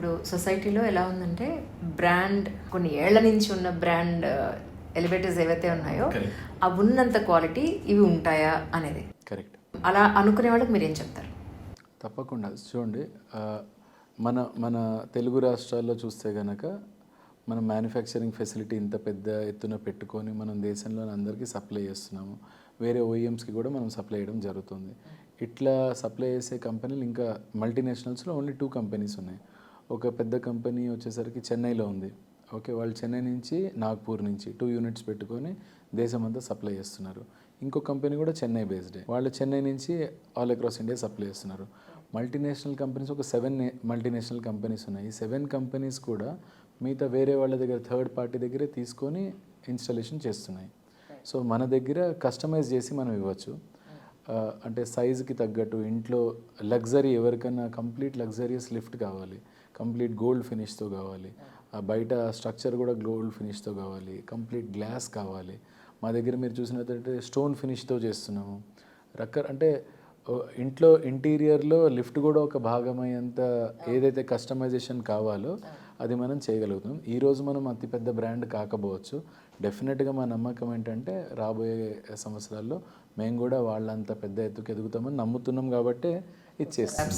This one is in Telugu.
ఇప్పుడు సొసైటీలో ఎలా ఉందంటే బ్రాండ్ కొన్ని ఏళ్ళ నుంచి ఉన్న బ్రాండ్ ఎలివేటర్స్ ఏవైతే ఉన్నాయో. అవి ఉన్నంత క్వాలిటీ ఇవి ఉంటాయా అనేది. కరెక్ట్ అలా అనుకునే వాళ్ళకి మీరు ఏం చెప్తారు? తప్పకుండా. చూడండి మన మన తెలుగు రాష్ట్రాల్లో చూస్తే గనక మనం మ్యానుఫ్యాక్చరింగ్ ఫెసిలిటీ ఇంత పెద్ద ఎత్తున పెట్టుకొని మనం దేశంలోని అందరికీ సప్లై చేస్తున్నాము. వేరే ఓఈఎమ్స్కి కూడా మనం సప్లై చేయడం జరుగుతుంది. ఇట్లా సప్లై చేసే కంపెనీలు ఇంకా మల్టీనేషనల్స్లో ఓన్లీ టూ కంపెనీస్ ఉన్నాయి. ఒక పెద్ద కంపెనీ వచ్చేసరికి చెన్నైలో ఉంది. ఓకే వాళ్ళు చెన్నై నుంచి నాగ్పూర్ నుంచి టూ యూనిట్స్ పెట్టుకొని దేశమంతా సప్లై చేస్తున్నారు. ఇంకో కంపెనీ కూడా చెన్నై బేస్డే వాళ్ళు చెన్నై నుంచి ఆల్ అక్రాస్ ఇండియా సప్లై చేస్తున్నారు. మల్టీనేషనల్ కంపెనీస్ ఒక సెవెన్ మల్టీనేషనల్ కంపెనీస్ ఉన్నాయి. ఈ సెవెన్ కంపెనీస్ కూడా మిగతా వేరే వాళ్ళ దగ్గర థర్డ్ పార్టీ దగ్గరే తీసుకొని ఇన్స్టాలేషన్ చేస్తున్నాయి. సో మన దగ్గర కస్టమైజ్ చేసి మనం ఇవ్వచ్చు. అంటే సైజుకి తగ్గట్టు ఇంట్లో లగ్జరీ ఎవరికైనా కంప్లీట్ లగ్జరియస్ లిఫ్ట్ కావాలి. కంప్లీట్ గోల్డ్ ఫినిష్తో కావాలి. ఆ బయట స్ట్రక్చర్ కూడా గోల్డ్ ఫినిష్తో కావాలి. కంప్లీట్ గ్లాస్ కావాలి. మా దగ్గర మీరు చూసినట్లయితే స్టోన్ ఫినిష్తో చేస్తున్నాము. రక్క అంటే ఇంట్లో ఇంటీరియర్లో లిఫ్ట్ కూడా ఒక భాగమయ్యేంత ఏదైతే కస్టమైజేషన్ కావాలో అది మనం చేయగలుగుతాం. ఈరోజు మనం అతిపెద్ద బ్రాండ్ కాకపోవచ్చు. డెఫినెట్గా మా నమ్మకం ఏంటంటే రాబోయే సంవత్సరాల్లో మేము కూడా వాళ్ళంత పెద్ద ఎత్తుకు ఎదుగుతామని నమ్ముతున్నాం కాబట్టే ఇది చేస్తాం